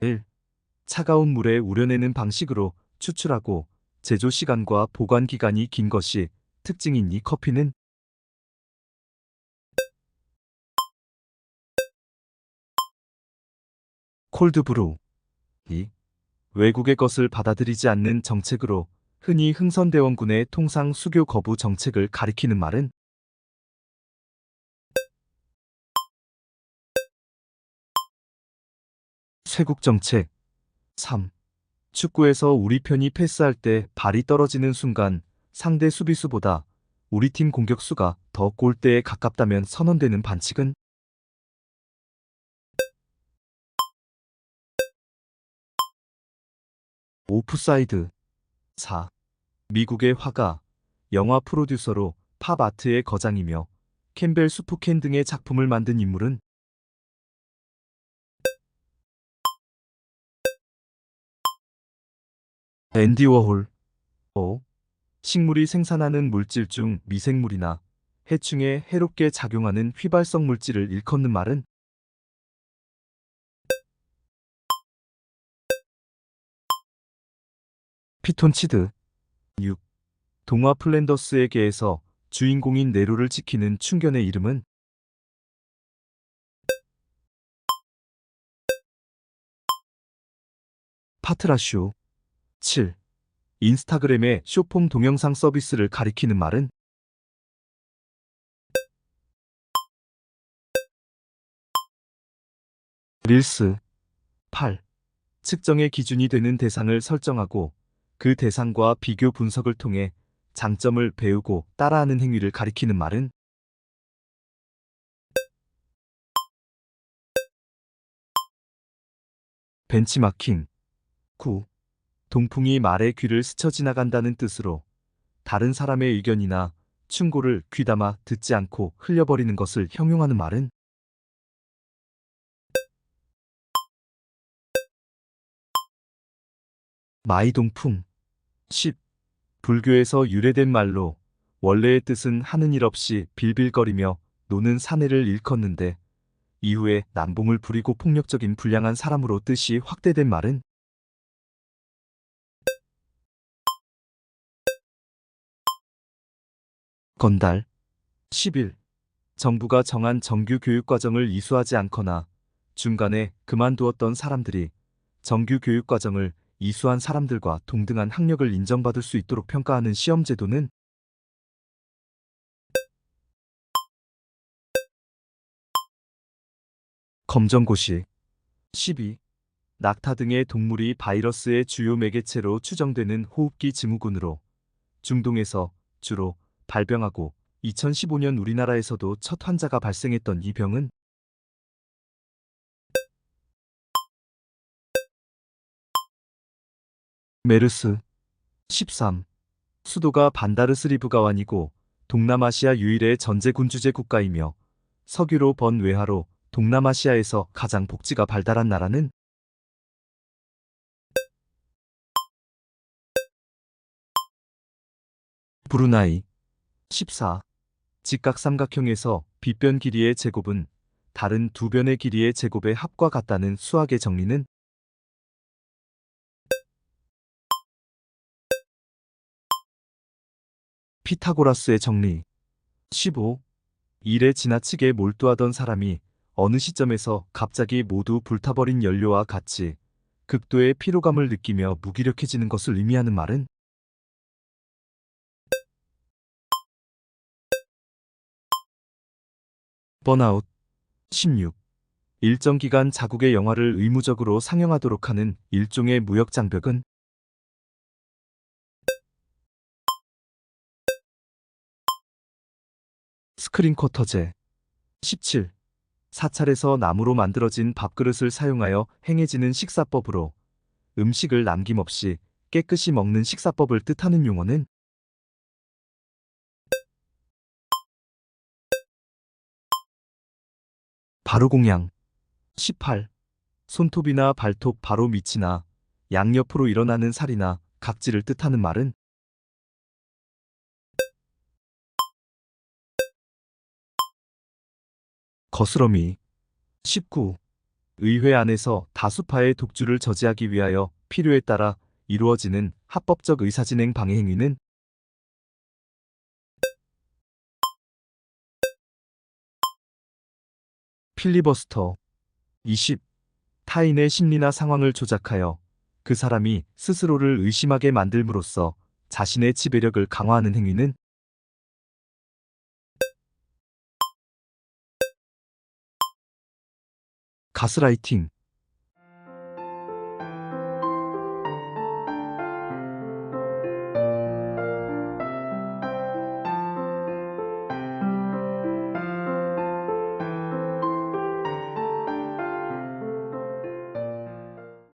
1. 차가운 물에 우려내는 방식으로 추출하고 제조 시간과 보관 기간이 긴 것이 특징인 이 커피는 콜드브루 2. 외국의 것을 받아들이지 않는 정책으로 흔히 흥선대원군의 통상 수교 거부 정책을 가리키는 말은 쇄국 정책 3. 축구에서 우리 편이 패스할 때 발이 떨어지는 순간 상대 수비수보다 우리 팀 공격수가 더 골대에 가깝다면 선언되는 반칙은 오프사이드 4. 미국의 화가 영화 프로듀서로 팝 아트의 거장이며 캠벨 수프켄 등의 작품을 만든 인물은 앤디 워홀 5. 식물이 생산하는 물질 중 미생물이나 해충에 해롭게 작용하는 휘발성 물질을 일컫는 말은 피톤치드 6. 동화 플랜더스의 개에서 주인공인 네로를 지키는 충견의 이름은 파트라쇼 7. 인스타그램의 쇼폼 동영상 서비스를 가리키는 말은 릴스 8. 측정의 기준이 되는 대상을 설정하고 그 대상과 비교 분석을 통해 장점을 배우고 따라하는 행위를 가리키는 말은 벤치마킹 9. 동풍이 말의 귀를 스쳐 지나간다는 뜻으로 다른 사람의 의견이나 충고를 귀담아 듣지 않고 흘려버리는 것을 형용하는 말은 마이동풍 10. 불교에서 유래된 말로 원래의 뜻은 하는 일 없이 빌빌거리며 노는 사내를 일컫는데 이후에 남봉을 부리고 폭력적인 불량한 사람으로 뜻이 확대된 말은 건달. 10일. 정부가 정한 정규 교육 과정을 이수하지 않거나 중간에 그만두었던 사람들이 정규 교육 과정을 이수한 사람들과 동등한 학력을 인정받을 수 있도록 평가하는 시험 제도는 검정고시. 12. 낙타 등의 동물이 바이러스의 주요 매개체로 추정되는 호흡기 증후군으로 중동에서 주로 발병하고 2015년 우리나라에서도 첫 환자가 발생했던 이 병은 메르스 13. 수도가 반다르스리브가 아니고 동남아시아 유일의 전제군주제 국가이며 석유로 번 외화로 동남아시아에서 가장 복지가 발달한 나라는 브루나이 14. 직각삼각형에서 빗변 길이의 제곱은 다른 두 변의 길이의 제곱의 합과 같다는 수학의 정리는 피타고라스의 정리 15. 일에 지나치게 몰두하던 사람이 어느 시점에서 갑자기 모두 불타버린 연료와 같이 극도의 피로감을 느끼며 무기력해지는 것을 의미하는 말은 번아웃 16. 일정 기간 자국의 영화를 의무적으로 상영하도록 하는 일종의 무역 장벽은 스크린 쿼터제 17. 사찰에서 나무로 만들어진 밥그릇을 사용하여 행해지는 식사법으로 음식을 남김없이 깨끗이 먹는 식사법을 뜻하는 용어는 바로공양 18. 손톱이나 발톱 바로 밑이나 양옆으로 일어나는 살이나 각질을 뜻하는 말은 거스러미 19. 의회 안에서 다수파의 독주를 저지하기 위하여 필요에 따라 이루어지는 합법적 의사진행 방해 행위는 필리버스터 20. 타인의 심리나 상황을 조작하여 그 사람이 스스로를 의심하게 만들므로써 자신의 지배력을 강화하는 행위는 가스라이팅